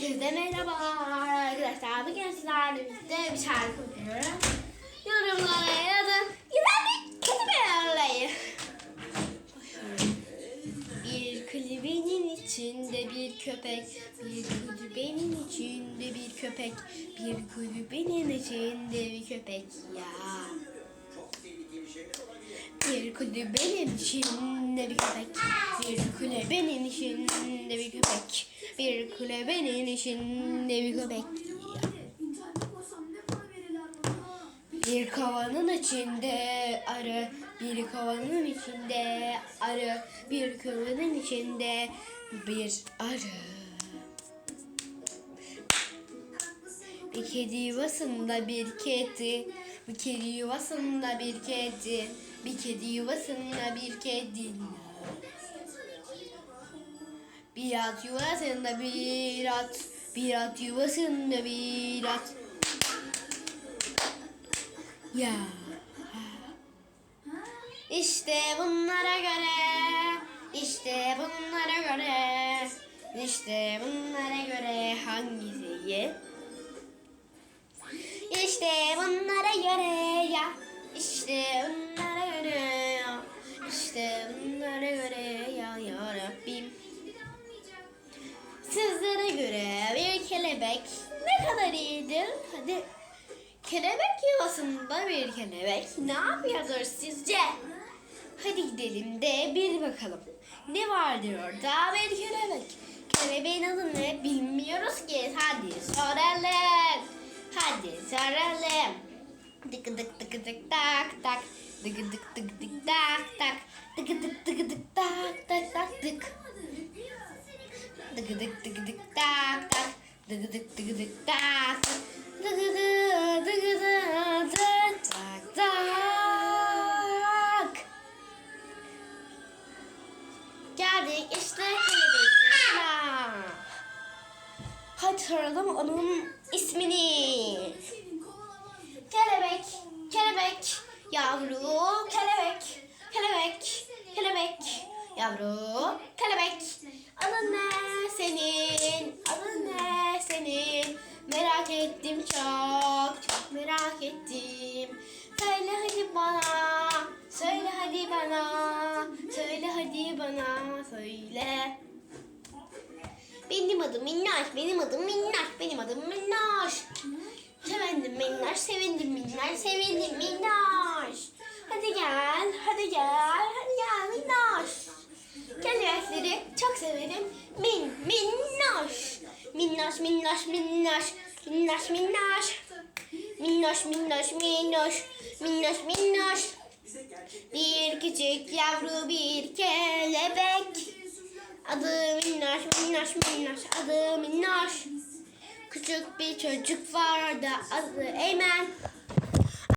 Herkese merhaba arkadaşlar. Bugün sizlerle birlikte bir şarkı okuyorum. Yorumlara yazın. Güzel bir kötü örneği. Bir kulübenin içinde bir köpek, bir kulübenin içinde bir köpek, bir kulübenin içinde bir köpek ya. Bir kulübenin içinde bir köpek, bir kulübenin içinde bir köpek, bir kulübenin içinde bir köpek. Bir kovanın içinde arı, bir kovanın içinde arı, bir kovanın içinde bir arı. Bir kedi yuvasında bir kedi, bir kedi yuvasında bir kedi, bir kedi yuvasında bir kedi. Bir at yuvasında bir at, bir at yuvasında bir at. Ya. İşte bunlara göre, işte bunlara göre, işte bunlara göre hangisi iyi? İşte bunlara göre ya, işte göre bir kelebek ne kadar iyidir? Hadi kelebek yuvasında bir kelebek ne yapıyordur sizce? Hadi gidelim de bir bakalım. Ne vardır orada bir kelebek? Kelebeğin adı ne bilmiyoruz ki. Hadi soralım. Hadi soralım. Dık dık dık dık tak tak. Dık dık dık dık tak tak. Dık dık dık dık tak tak tak dık. Dık dık dık dık. Dık dık dık dık tak tak. Dık dık dık dık dık dık tak tak. Geldik işte kelebeğin soralım onun ismini. Kelebek, kelebek, yavru kelebek, kelebek, kelebek, yavru kelebek. Adın ne senin? Adın ne senin? Merak ettim çok, çok merak ettim. Söyle hadi bana, söyle hadi bana, söyle hadi bana, söyle. Benim adım Minnaş, benim adım Minnaş, benim adım Minnaş. Sevindim Minnaş, sevindim Minnaş, sevindim Minnaş. Hadi gel, hadi gel, hadi gel Minnaş. Kelebekleri çok severim. Min, minnaş. Minnaş, minnaş, minnaş. Minnaş, minnaş. Minnaş, minnaş, minnaş. Minnaş, minnaş. Bir küçük yavru bir kelebek. Adı minnaş, minnaş, minnaş. Adı minnaş. Küçük bir çocuk vardı adı Eymen.